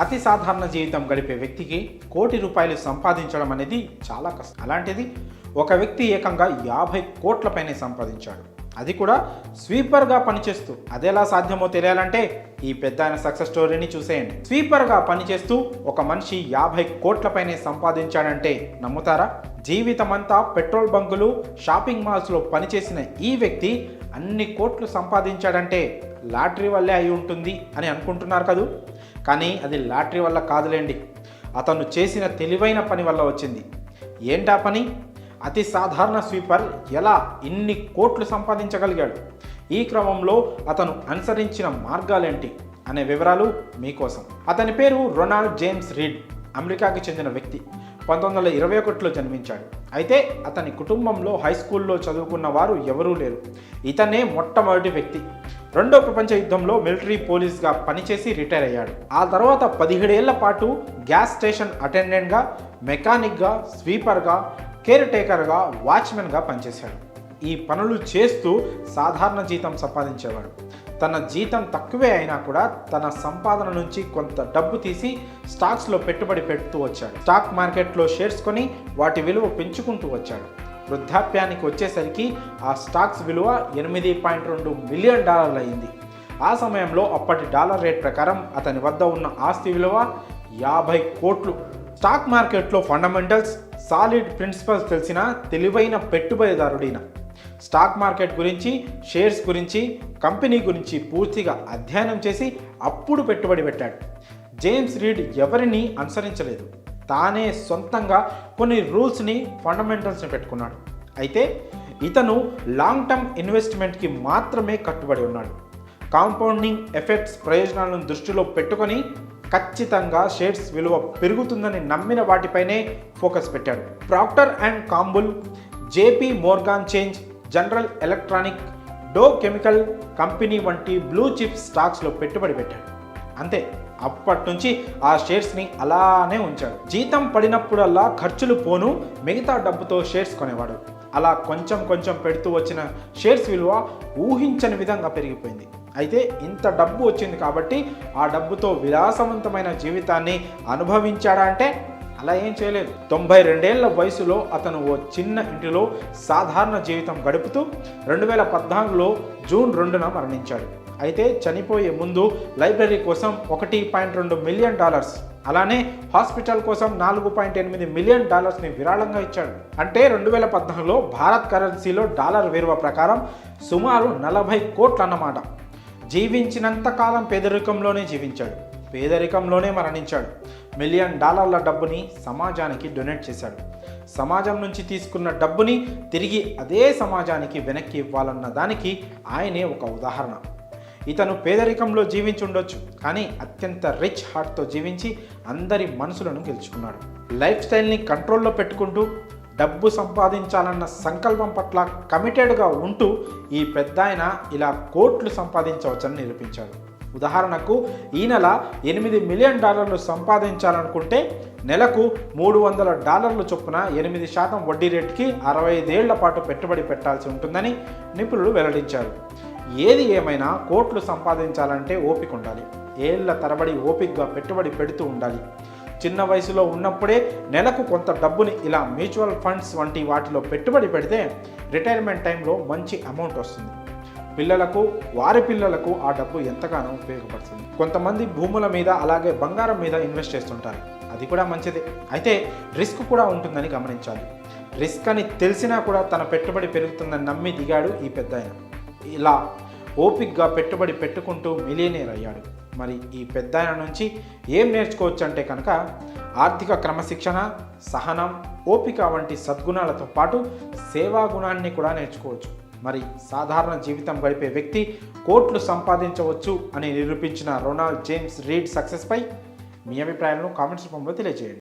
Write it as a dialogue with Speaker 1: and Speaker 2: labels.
Speaker 1: అతి సాధారణ జీవితం గడిపే వ్యక్తికి కోటి రూపాయలు సంపాదించడం అనేది చాలా కష్టం. అలాంటిది ఒక వ్యక్తి ఏకంగా యాభై కోట్లపైనే సంపాదించాడు. అది కూడా స్వీపర్గా పనిచేస్తూ. అదెలా సాధ్యమో తెలియాలంటే ఈ పెద్ద ఆయన సక్సెస్ స్టోరీని చూసేయండి. స్వీపర్గా పనిచేస్తూ ఒక మనిషి యాభై కోట్లపైనే సంపాదించాడంటే నమ్ముతారా? జీవితమంతా పెట్రోల్ బంకులు షాపింగ్ మాల్స్లో పనిచేసిన ఈ వ్యక్తి అన్ని కోట్లు సంపాదించాడంటే లాటరీ వల్లే అయి ఉంటుంది అని అనుకుంటున్నారు కదూ? కానీ అది లాటరీ వల్ల కాదులేండి. అతను చేసిన తెలివైన పని వల్ల వచ్చింది. ఏంటా పని? అతి సాధారణ స్వీపర్ ఎలా ఇన్ని కోట్లు సంపాదించగలిగాడు? ఈ క్రమంలో అతను అనుసరించిన మార్గాలేంటి? అనే వివరాలు మీకోసం. అతని పేరు రొనాల్డ్ జేమ్స్ రీడ్ అమెరికాకి చెందిన వ్యక్తి. పంతొమ్మిది వందల ఇరవై ఒకటిలో జన్మించాడు. అయితే అతని కుటుంబంలో హై స్కూల్లో చదువుకున్న వారు ఎవరూ లేరు. ఇతనే మొట్టమొదటి వ్యక్తి. రెండో ప్రపంచ యుద్ధంలో మిలిటరీ పోలీస్గా పనిచేసి రిటైర్ అయ్యాడు. ఆ తర్వాత పదిహేడేళ్ళ పాటు గ్యాస్ స్టేషన్ అటెండెంట్గా మెకానిక్గా స్వీపర్గా కేర్ టేకర్గా వాచ్మెన్గా పనిచేశాడు. ఈ పనులు చేస్తూ సాధారణ జీతం సంపాదించేవాడు. తన జీతం తక్కువే అయినా కూడా తన సంపాదన నుంచి కొంత డబ్బు తీసి స్టాక్స్లో పెట్టుబడి పెడుతూ వచ్చాడు. స్టాక్ మార్కెట్లో షేర్స్ కొని వాటి విలువ పెంచుకుంటూ వచ్చాడు. వృద్ధాప్యానికి వచ్చేసరికి ఆ స్టాక్స్ విలువ ఎనిమిది పాయింట్ రెండు మిలియన్ డాలర్లు అయింది. ఆ సమయంలో అప్పటి డాలర్ రేట్ ప్రకారం అతని వద్ద ఉన్న ఆస్తి విలువ యాభై కోట్లు. స్టాక్ మార్కెట్లో ఫండమెంటల్స్ సాలిడ్ ప్రిన్సిపల్స్ తెలిసిన తెలివైన పెట్టుబడిదారుడిన. స్టాక్ మార్కెట్ గురించి షేర్స్ గురించి కంపెనీ గురించి పూర్తిగా అధ్యయనం చేసి అప్పుడు పెట్టుబడి పెట్టాడు. జేమ్స్ రీడ్ ఎవరిని అనుసరించలేదు. తానే సొంతంగా కొన్ని రూల్స్ని ఫండమెంటల్స్ని పెట్టుకున్నాడు. అయితే ఇతను లాంగ్ టర్మ్ ఇన్వెస్ట్మెంట్కి మాత్రమే కట్టుబడి ఉన్నాడు. కాంపౌండింగ్ ఎఫెక్ట్స్ ప్రయోజనాలను దృష్టిలో పెట్టుకొని ఖచ్చితంగా షేర్స్ విలువ పెరుగుతుందని నమ్మిన వాటిపైనే ఫోకస్ పెట్టాడు. Procter and Gamble JP Morgan change General Electronic Dow Chemical company వంటి బ్లూ చిప్ స్టాక్స్లో పెట్టుబడి పెట్టాడు. అంతే. అప్పటి నుంచి ఆ షేర్స్ని అలానే ఉంచాడు. జీతం పడినప్పుడల్లా ఖర్చులు పోను మిగతా డబ్బుతో షేర్స్ కొనేవాడు. అలా కొంచెం కొంచెం పెడుతూ వచ్చిన షేర్స్ విలువ ఊహించని విధంగా పెరిగిపోయింది. అయితే ఇంత డబ్బు వచ్చింది కాబట్టి ఆ డబ్బుతో విలాసవంతమైన జీవితాన్ని అనుభవించాడా అంటే అలా ఏం చేయలేదు. తొంభై రెండేళ్ళ వయసులో అతను ఓ చిన్న ఇంటిలో సాధారణ జీవితం గడుపుతూ రెండు వేల పద్నాలుగులో జూన్ రెండున మరణించాడు. అయితే చనిపోయే ముందు లైబ్రరీ కోసం ఒకటి పాయింట్ రెండు మిలియన్ డాలర్స్ అలానే హాస్పిటల్ కోసం నాలుగు పాయింట్ ఎనిమిది మిలియన్ డాలర్స్ని విరాళంగా ఇచ్చాడు. అంటే రెండు వేల పద్నాలుగులో భారత్ కరెన్సీలో డాలర్ విలువ ప్రకారం సుమారు నలభై కోట్లు అన్నమాట జీవించినంత కాలం పేదరికంలోనే జీవించాడు. పేదరికంలోనే మరణించాడు. మిలియన్ డాలర్ల డబ్బుని సమాజానికి డొనేట్ చేశాడు. సమాజం నుంచి తీసుకున్న డబ్బుని తిరిగి అదే సమాజానికి వెనక్కి ఇవ్వాలన్న దానికి ఆయనే ఒక ఉదాహరణ. ఇతను పేదరికంలో జీవించుండొచ్చు కానీ అత్యంత రిచ్ హార్ట్తో జీవించి అందరి మనసులను గెలుచుకున్నాడు. లైఫ్ స్టైల్ని కంట్రోల్లో పెట్టుకుంటూ డబ్బు సంపాదించాలన్న సంకల్పం పట్ల కమిటెడ్గా ఉంటూ ఈ పెద్ద ఇలా కోట్లు సంపాదించవచ్చని నిరూపించాడు. ఉదాహరణకు ఈ నెల ఎనిమిది మిలియన్ డాలర్లు సంపాదించాలనుకుంటే నెలకు మూడు వందల డాలర్లు చొప్పున ఎనిమిది శాతం వడ్డీ రేటుకి అరవై ఐదేళ్ళ పాటు పెట్టుబడి పెట్టాల్సి ఉంటుందని నిపుణులు వెల్లడించారు. ఏది ఏమైనా కోట్లు సంపాదించాలంటే ఓపిక ఉండాలి. ఏళ్ళ తరబడి ఓపికగా పెట్టుబడి పెడుతూ ఉండాలి. చిన్న వయసులో ఉన్నప్పుడే నెలకు కొంత డబ్బుని ఇలా మ్యూచువల్ ఫండ్స్ వంటి వాటిలో పెట్టుబడి పెడితే రిటైర్మెంట్ టైంలో మంచి అమౌంట్ వస్తుంది. పిల్లలకు వారి పిల్లలకు ఆ డబ్బు ఎంతగానో ఉపయోగపడుతుంది. కొంతమంది భూముల మీద అలాగే బంగారం మీద ఇన్వెస్ట్ చేస్తుంటారు. అది కూడా మంచిదే. అయితే రిస్క్ కూడా ఉంటుందని గమనించాలి. రిస్క్ అని తెలిసినా కూడా తన పెట్టుబడి పెరుగుతుందని నమ్మి దిగాడు ఈ పెద్ద ఇలా ఓపిక్గా పెట్టుబడి పెట్టుకుంటూ మిలియనేర్ అయ్యాడు. మరి ఈ పెద్ద నుంచి ఏం నేర్చుకోవచ్చు అంటే కనుక ఆర్థిక క్రమశిక్షణ సహనం ఓపిక వంటి సద్గుణాలతో పాటు సేవా గుణాన్ని కూడా నేర్చుకోవచ్చు. మరి సాధారణ జీవితం గడిపే వ్యక్తి కోట్లు సంపాదించవచ్చు అని నిరూపించిన రొనాల్డ్ జేమ్స్ రీడ్ సక్సెస్పై మీ అభిప్రాయాలను కామెంట్స్ రూపంలో తెలియజేయండి.